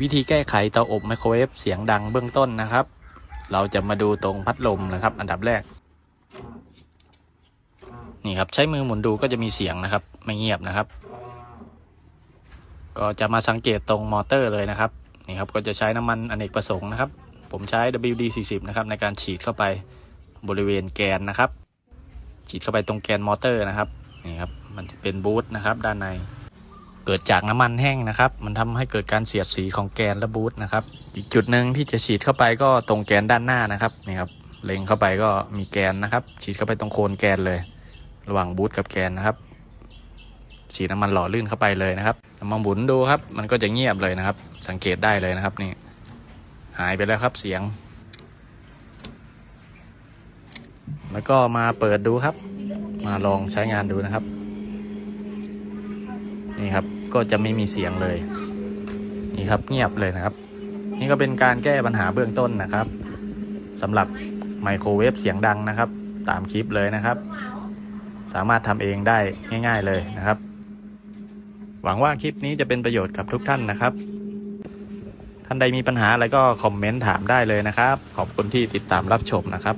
วิธีแก้ไขเตาอบไมโครเวฟเสียงดังเบื้องต้นนะครับ เราจะมาดูตรงพัดลมนะครับ อันดับแรก นี่ครับใช้มือหมุนดูก็จะมีเสียงนะครับ ไม่เงียบนะครับ ก็จะมาสังเกตตรงมอเตอร์เลยนะครับนี่ครับก็จะใช้น้ำมันอเนกประสงค์นะครับ ผมใช้ WD-40 นะครับในการฉีดเข้าไปบริเวณแกนนะครับ ฉีดเข้าไปตรงแกนมอเตอร์นะครับนี่ครับมันจะเป็นบูทนะครับด้านใน เกิดจากน้ำมันแห้งนะครับ มันทำให้เกิดการเสียดสีของแกนและบูทนะครับ อีกจุดหนึ่งที่จะฉีดเข้าไปก็ตรงแกนด้านหน้านะครับนี่ครับเล็งเข้าไปก็มีแกนนะครับ ฉีดเข้าไปตรงโคนแกนเลย ระหว่างบูทกับแกนนะครับ ฉีดน้ำมันหล่อลื่นเข้าไปเลยนะครับมองบุนดูครับ มันก็จะเงียบเลยนะครับ สังเกตได้เลยนะครับนี่ หายไปแล้วครับเสียง แล้วก็มาเปิดดูครับ มาลองใช้งานดูนะครับ นี่ครับก็จะไม่มีเสียงเลย นี่ครับเงียบเลยนะครับ นี่ก็เป็นการแก้ปัญหาเบื้องต้นนะครับสำหรับไมโครเวฟเสียงดังนะครับ ตามคลิปเลยนะครับ สามารถทำเองได้ง่าย ๆเลยนะครับ หวังว่าคลิปนี้จะเป็นประโยชน์กับทุกท่านนะครับท่านใดมีปัญหาอะไรก็คอมเมนต์ถามได้เลยนะครับ ขอบคุณที่ติดตามรับชมนะครับ